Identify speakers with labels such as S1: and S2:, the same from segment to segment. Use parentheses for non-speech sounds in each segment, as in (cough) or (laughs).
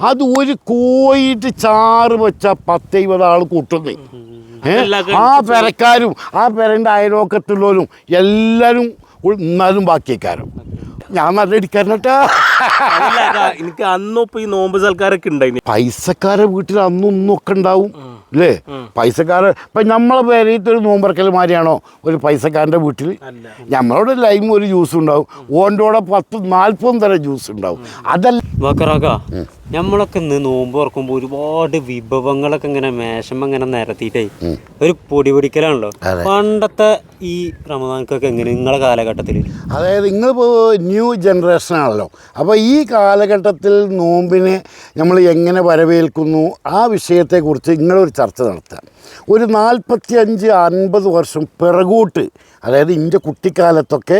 S1: അത് ഒരു കോയിട്ട് ചാറ് വെച്ച പത്ത് ഇരുപത് ആൾ കൂട്ടുന്നേ ആ പെരക്കാരും ആ പെരന്റെ അയലോക്കത്തുള്ളവരും എല്ലാവരും എന്നാലും ബാക്കിക്കാരും ഞാൻ നല്ല ഇടിക്കാരനട്ടാ.
S2: എനിക്ക് അന്നൊപ്പം ഈ നോമ്പ് സൽക്കാരൊക്കെ ഉണ്ടായി
S1: പൈസക്കാരെ വീട്ടിൽ അന്നും ഇന്നും ഒക്കെ ഉണ്ടാവും അല്ലേ പൈസക്കാരെ ഇപ്പം നമ്മളെ പേരത്തെ ഒരു നോമ്പറക്കൽ മാരിയാണോ ഒരു പൈസക്കാരന്റെ വീട്ടിൽ നമ്മളോട് ലൈം ഒരു ജ്യൂസ് ഉണ്ടാവും. ഓന്റെ കൂടെ പത്ത് നാൽപ്പതും തരം ജ്യൂസ് ഉണ്ടാവും. അതല്ല
S3: നമ്മളൊക്കെ ഇന്ന് നോമ്പ് തുറക്കുമ്പോൾ ഒരുപാട് വിഭവങ്ങളൊക്കെ ഇങ്ങനെ മേശമ്മ ഇങ്ങനെ നിരത്തിയിട്ടേ ഒരു പൊടി പൊടിക്കലാണല്ലോ. പണ്ടത്തെ ഈ റമദാൻക്കൊക്കെ എങ്ങനെ നിങ്ങളെ കാലഘട്ടത്തിൽ
S1: അതായത് നിങ്ങളിപ്പോൾ ന്യൂ ജനറേഷൻ ആണല്ലോ. അപ്പോൾ ഈ കാലഘട്ടത്തിൽ നോമ്പിനെ നമ്മൾ എങ്ങനെ വരവേൽക്കുന്നു? ആ വിഷയത്തെ വിഷയത്തെക്കുറിച്ച് നിങ്ങളൊരു ചർച്ച നടത്താം. ഒരു നാൽപ്പത്തി അഞ്ച് അൻപത് വർഷം പിറകോട്ട് അതായത് എന്റെ കുട്ടിക്കാലത്തൊക്കെ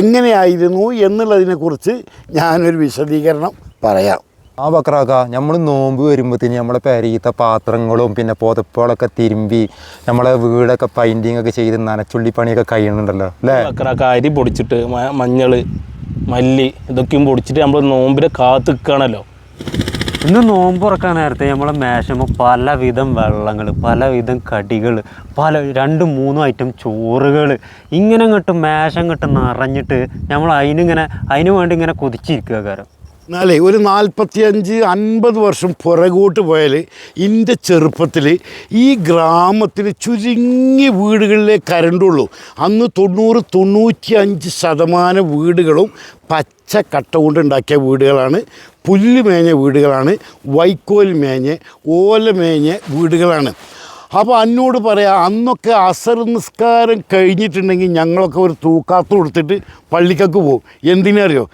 S1: എങ്ങനെയായിരുന്നു എന്നുള്ളതിനെക്കുറിച്ച് ഞാനൊരു വിശദീകരണം പറയാം.
S4: ആ ബക്രാക്ക നമ്മൾ നോമ്പ് വരുമ്പോഴത്തേന് നമ്മളെ പെരീത്ത പാത്രങ്ങളും പിന്നെ പുതപ്പുകളൊക്കെ തിരുമ്പി നമ്മളെ വീടൊക്കെ പെയിന്റിങ് ഒക്കെ ചെയ്ത് നനച്ചുള്ളി പണിയൊക്കെ കഴിയുന്നുണ്ടല്ലോ അല്ലേ?
S2: ബക്രാക്ക അരി പൊടിച്ചിട്ട് മഞ്ഞൾ മഞ്ഞൾ മല്ലി ഇതൊക്കെയും പൊടിച്ചിട്ട് നമ്മൾ നോമ്പിനെ കാത്ത് നിൽക്കുകയാണല്ലോ
S3: ഇന്ന് നോമ്പ് തുറക്കാൻ നേരത്തെ നമ്മളെ മേശമ്മ പലവിധം വെള്ളങ്ങൾ പലവിധം കടികൾ പല രണ്ടും മൂന്നും ഐറ്റം ചോറുകൾ ഇങ്ങനെ ഇങ്ങോട്ട് മേശം ഇങ്ങോട്ട് നിറഞ്ഞിട്ട് നമ്മൾ അതിനിങ്ങനെ അതിന് വേണ്ടി ഇങ്ങനെ കൊതിച്ചിരിക്കുക കാരം.
S1: എന്നാലേ ഒരു നാൽപ്പത്തിയഞ്ച് അൻപത് വർഷം പുറകോട്ട് പോയാൽ എന്റെ ചെറുപ്പത്തിൽ ഈ ഗ്രാമത്തിൽ ചുരുങ്ങിയ വീടുകളിലേ കരണ്ടുള്ളൂ. അന്ന് തൊണ്ണൂറ് തൊണ്ണൂറ്റി അഞ്ച് ശതമാനം വീടുകളും പച്ച കട്ട കൊണ്ട് ഉണ്ടാക്കിയ വീടുകളാണ്. പുല്ല് മേഞ്ഞ വീടുകളാണ്. വൈക്കോൽ മേഞ്ഞ് ഓല മേഞ്ഞ വീടുകളാണ്. അപ്പോൾ അന്നോട് പറയാം അന്നൊക്കെ അസർ നിസ്കാരം കഴിഞ്ഞിട്ടുണ്ടെങ്കിൽ ഞങ്ങളൊക്കെ ഒരു തൂക്കാത്ത കൊടുത്തിട്ട് പള്ളിക്കൊക്കെ പോകും. എന്തിനറിയോ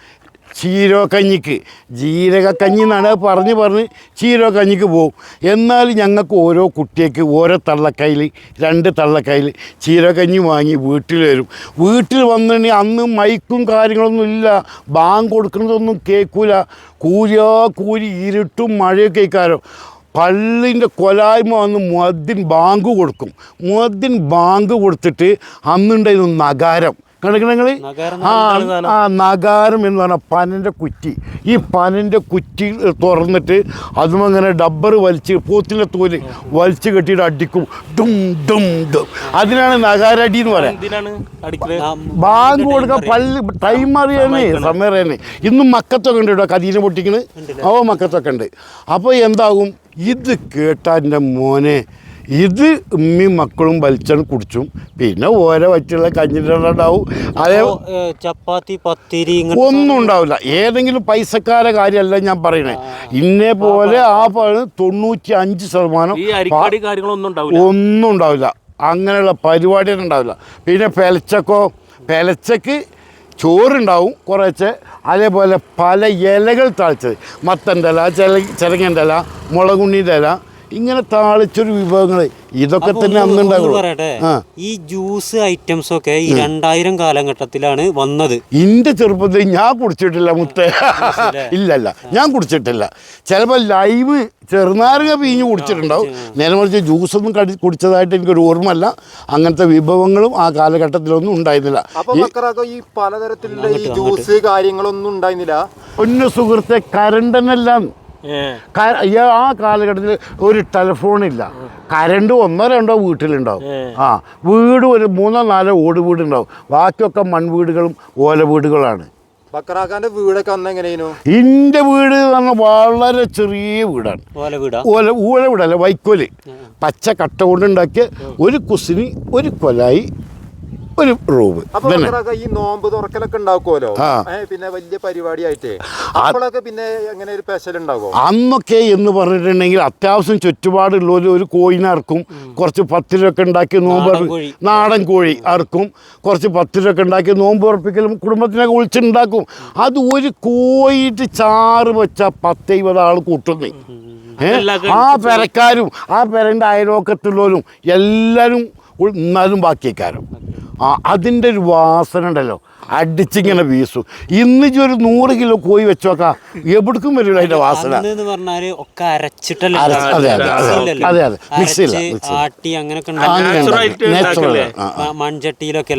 S1: ചീരോ കഞ്ഞിക്ക് ജീരക കഞ്ഞി എന്നാണ് പറഞ്ഞ് പറഞ്ഞ് ചീരോ കഞ്ഞിക്ക് പോകും എന്നാൽ ഞങ്ങൾക്ക് ഓരോ കുട്ടിയേക്ക് ഓരോ തള്ളക്കയിൽ രണ്ട് തള്ളക്കയിൽ ചീരോ കഞ്ഞി വാങ്ങി വീട്ടിൽ വരും. വീട്ടിൽ വന്നിട്ടുണ്ടെങ്കിൽ അന്ന് മൈക്കും കാര്യങ്ങളൊന്നും ഇല്ല. ബാങ്ക് കൊടുക്കുന്നതൊന്നും കേൾക്കൂല. കൂലിയോ കൂരി ഇരുട്ടും മഴയൊക്കെ കേൾക്കാരോ പള്ളിന്റെ കൊലായ്മ വന്ന് മുഹദ്ദിൻ ബാങ്ക് കൊടുക്കും. മുഹദ്ദിൻ ബാങ്ക് കൊടുത്തിട്ട് അന്നുണ്ടായിരുന്നു നഗാരം. കണ്ടിക്കണ നിങ്ങൾ ആ നഗാരം എന്ന് പറഞ്ഞാൽ പനന്റെ കുറ്റി. ഈ പനന്റെ കുറ്റി തുറന്നിട്ട് അതും അങ്ങനെ ഡബ്ബർ വലിച്ച് പോത്തിന്റെ തോൽ വലിച്ച് കെട്ടിയിട്ട് അടിക്കും. ഡും ഡും ഡും അതിനാണ് നഗാരടി എന്ന് പറയാം. ബാങ്ക് കൊടുക്കാൻ പല്ല് ടൈം അറിയാനേ സമയം അറിയാനേ. ഇന്നും മക്കത്തൊക്കെ ഉണ്ട് കേട്ടോ കതീനെ പൊട്ടിക്കണ്. അവ മക്കത്തൊക്കെ ഉണ്ട്. അപ്പോൾ എന്താകും? ഇത് കേട്ടാന്റെ മോനെ ഇത് ഉമ്മയും മക്കളും വലിച്ചാണ് കുടിച്ചും. പിന്നെ ഓരോ വറ്റുള്ള കഞ്ഞിട്ടുണ്ടാവും അതേ
S3: ചപ്പാത്തി പത്തിരി
S1: ഒന്നും ഉണ്ടാവില്ല. ഏതെങ്കിലും പൈസക്കാര കാര്യമല്ല ഞാൻ പറയണേ. ഇന്നേ പോലെ ആ പഴം തൊണ്ണൂറ്റി അഞ്ച് ശതമാനം
S2: ഈ അരിക്കടി കാര്യങ്ങളൊന്നും ഉണ്ടാവില്ല.
S1: ഒന്നും ഉണ്ടാവില്ല. അങ്ങനെയുള്ള പരിപാടി ഉണ്ടാവില്ല. പിന്നെ പെലച്ചക്കോ പെലച്ചക്ക് ചോറുണ്ടാവും കുറച്ച്. അതേപോലെ പല ഇലകൾ താഴ്ച മത്തന്റെ ഇല ചില ചിരങ്ങന്റെ ഇല മുളകുണ്ണീന്റെ ഇല ഇങ്ങനെ താളിച്ചൊരു വിഭവങ്ങൾ ഇതൊക്കെ തന്നെ
S3: ഒന്ന് പറയട്ടെ. ഈ ജ്യൂസ് ഐറ്റംസ് ഒക്കെ ഈ രണ്ടായിരം കാലഘട്ടത്തിലാണ് വന്നത്.
S1: എന്റെ ചെറുപ്പത്തിൽ ഞാൻ കുടിച്ചിട്ടില്ല മുത്ത. (laughs) ഇല്ലല്ല ഞാൻ കുടിച്ചിട്ടില്ല. ചിലപ്പോൾ ലൈവ് ചെറുനാരങ്ങ പിഞ്ഞ് കുടിച്ചിട്ടുണ്ടാവും. നേരെ മറിച്ച് ജ്യൂസൊന്നും കടി കുടിച്ചതായിട്ട് എനിക്കൊരു ഓർമ്മല്ല അങ്ങനത്തെ വിഭവങ്ങളും ആ കാലഘട്ടത്തിലൊന്നും ഉണ്ടായിരുന്നില്ല.
S4: ഈ പലതരത്തിലുള്ള ജ്യൂസ് കാര്യങ്ങളൊന്നും ഉണ്ടായിരുന്നില്ല?
S1: ഒന്ന് സുഹൃത്തെ കരണ്ടനെല്ലാം ആ കാലഘട്ടത്തിൽ ഒരു ടെലിഫോണില്ല. കരണ്ട് ഒന്നോ രണ്ടോ വീട്ടിലുണ്ടാവും. ആ വീട് ഒരു മൂന്നോ നാലോ ഓട് വീടുണ്ടാവും. ബാക്കിയൊക്കെ മൺവീടുകളും ഓല വീടുകളാണ്.
S4: ബക്കറാക്കാന്റെ വീടൊക്കെ അന്ന് എങ്ങനെയായിരുന്നു
S1: എന്റെ വീട് എന്ന് പറഞ്ഞാൽ വളരെ ചെറിയ വീടാണ്.
S3: ഓല വീടാ?
S1: ഓല ഊല വീടല്ല വൈക്കോൽ. പച്ച കട്ട കൊണ്ടുണ്ടാക്കിയ ഒരു കുസിനി ഒരു കൊലായി ഒരു റൂം
S4: അപ്പൊ ഈ നോമ്പ് തുറക്കലൊക്കെ ഉണ്ടാക്കുമല്ലോ പിന്നെ വലിയ പരിപാടി ആയിട്ട് അപ്പോഴൊക്കെ പിന്നെ എങ്ങനെ ഒരു സ്പെഷ്യൽ ഉണ്ടാകും
S1: അന്നൊക്കെ എന്ന് പറഞ്ഞിട്ടുണ്ടെങ്കിൽ അത്യാവശ്യം ചുറ്റുപാടുള്ളവർ ഒരു കോയിനെ അറക്കും. കുറച്ച് പത്തിരൊക്കെ ഉണ്ടാക്കി നോമ്പ്
S3: നാടൻ കോഴി.
S1: അർക്കും അറക്കും. കുറച്ച് പത്തിരൊക്കെ ഉണ്ടാക്കി നോമ്പ് ഉറപ്പിക്കലും കുടുംബത്തിനൊക്കെ വിളിച്ചുണ്ടാക്കും. അത് ഒരു കോയിട്ട് ചാറ് വെച്ച പത്തെഴുപത് ആൾ കൂട്ടുന്നേ. ആ പെരക്കാരും ആ പെരന്റെ അയലോക്കത്തുള്ളവരും എല്ലാവരും ഉൾ- എന്നാലും ബാക്കിയേക്കാരും. ആ അതിന്റെ ഒരു വാസന ഉണ്ടല്ലോ. അടിച്ചിങ്ങനെ വീസും ഇന്ന് ഒരു നൂറ് കിലോ കോഴി വെച്ചോക്കാം. എവിടേക്കും വരില്ല അതിന്റെ വാസന.
S3: എന്ന് പറഞ്ഞാൽ ഒക്കെ അരച്ചിട്ടല്ലേ
S1: അതെ, അതെ, അതെ. അതെ, അതെ. മിക്സിയില,
S3: ആട്ടി അങ്ങനെയൊക്കെ മൺചട്ടിയിലൊക്കെ.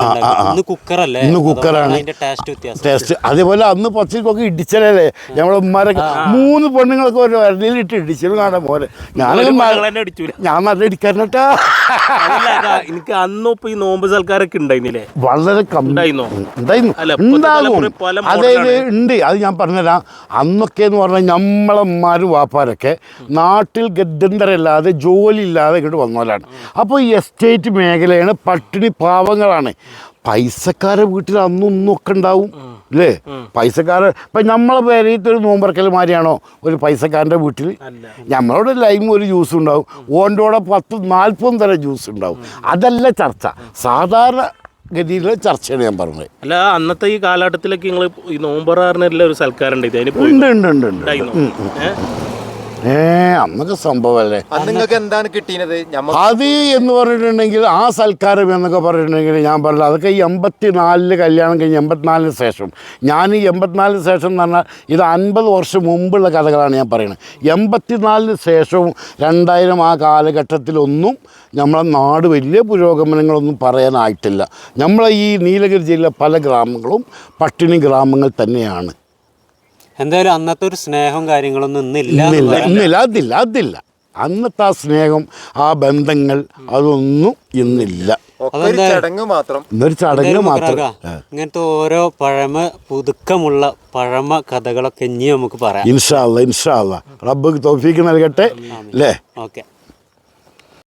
S3: ഇന്ന് കുക്കറല്ലേ?
S1: ഇന്ന് കുക്കറാണ്.
S3: അതിന്റെ ടേസ്റ്റ്
S1: അതേപോലെ അന്ന് പച്ചക്കൊക്കെ ഇടിച്ചലല്ലേ? നമ്മളെ ഉമ്മാരൊക്കെ മൂന്ന് പെണ്ണുങ്ങളൊക്കെ ഒരു വരലിലിട്ട് ഇടിച്ചു കാണാൻ പോലെ
S2: അടിച്ചൂല.
S1: ഞാൻ നല്ല ഇടിക്കാരനട്ടാ
S2: എനിക്ക് അന്നും ഈ നോമ്പ് സൽക്കാരൊക്കെ ഉണ്ടായിരുന്നില്ലേ?
S1: വളരെ കമ്മി
S2: ഇപ്പത്തെ
S1: ഉണ്ടാകും. അതായത് ഉണ്ട്. അത് ഞാൻ പറഞ്ഞുതരാം. അന്നൊക്കെ എന്ന് പറഞ്ഞാൽ നമ്മളമ്മാർ വാപ്പാരൊക്കെ നാട്ടിൽ ഗദ്യന്തരല്ലാതെ ജോലി ഇല്ലാതെ ഇങ്ങോട്ട് വന്നവരാണ്. അപ്പോൾ ഈ എസ്റ്റേറ്റ് മേഖലയാണ് പട്ടിണി പാവങ്ങളാണ്. പൈസക്കാരെ വീട്ടിൽ അന്നും ഒക്കെ ഉണ്ടാവും. അല്ലേ? പൈസക്കാരെ ഇപ്പം നമ്മളെ പേരത്തെ ഒരു നോമ്പറക്കൽ മാതിരിയാണോ? ഒരു പൈസക്കാരന്റെ വീട്ടിൽ? നമ്മളോട് ലൈം ഒരു ജ്യൂസ് ഉണ്ടാവും. ഓന്റെ കൂടെ പത്ത് നാൽപ്പതും തരം ജ്യൂസ് ഉണ്ടാവും. അതല്ല ചർച്ച. സാധാരണ ഗതിയിലെ ചർച്ചയാണ് ഞാൻ പറഞ്ഞത്.
S2: അല്ല അന്നത്തെ ഈ കാലഘട്ടത്തിലൊക്കെ നിങ്ങൾ ഈ നോമ്പറാറിനെല്ലാം ഒരു സൽക്കാരം
S1: ഉണ്ട് ഉണ്ട് ഉണ്ട് ഉണ്ട്?
S2: ഏ?
S1: അന്നൊക്കെ സംഭവമല്ലേ?
S4: അന്ന് നിങ്ങൾക്ക് എന്താണ് കിട്ടിയത്
S1: അത് എന്ന് പറഞ്ഞിട്ടുണ്ടെങ്കിൽ ആ സൽക്കാരം എന്നൊക്കെ പറഞ്ഞിട്ടുണ്ടെങ്കിൽ ഞാൻ പറഞ്ഞു അതൊക്കെ ഈ എൺപത്തി നാലിൽ കല്യാണം കഴിഞ്ഞ് എൺപത്തിനാലിന് ശേഷം. ഞാൻ ഈ എൺപത്തിനാലിന് ശേഷം എന്ന് പറഞ്ഞാൽ ഇത് അൻപത് വർഷം മുമ്പുള്ള കഥകളാണ് ഞാൻ പറയുന്നത് എൺപത്തിനാലിന് ശേഷവും രണ്ടായിരം ആ കാലഘട്ടത്തിലൊന്നും നമ്മളെ നാട് വലിയ പുരോഗമനങ്ങളൊന്നും പറയാനായിട്ടില്ല. നമ്മളെ ഈ നീലഗിരി ജില്ലയിലെ പല ഗ്രാമങ്ങളും പട്ടിണി ഗ്രാമങ്ങൾ തന്നെയാണ്.
S3: എന്തായാലും അന്നത്തെ ഒരു സ്നേഹവും കാര്യങ്ങളൊന്നും ഇന്നില്ല
S1: അതില്ല അതില്ല. അന്നത്തെ ആ സ്നേഹം ആ ബന്ധങ്ങൾ അതൊന്നും ഇന്നില്ല.
S4: ഒരു ചടങ്ങ് മാത്രം.
S1: ഇന്നൊരു ചടങ്ങ് മാത്രം.
S3: ഇങ്ങനത്തെ ഓരോ പഴമ പുതുക്കമുള്ള പഴമ കഥകളൊക്കെ ഇനി നമുക്ക് പറയാം.
S1: ഇൻഷാല്ല ഇൻഷാല്ല റബ്ബ് തോഫീക്ക് നൽകട്ടെ. അല്ലേ
S3: ഓക്കെ.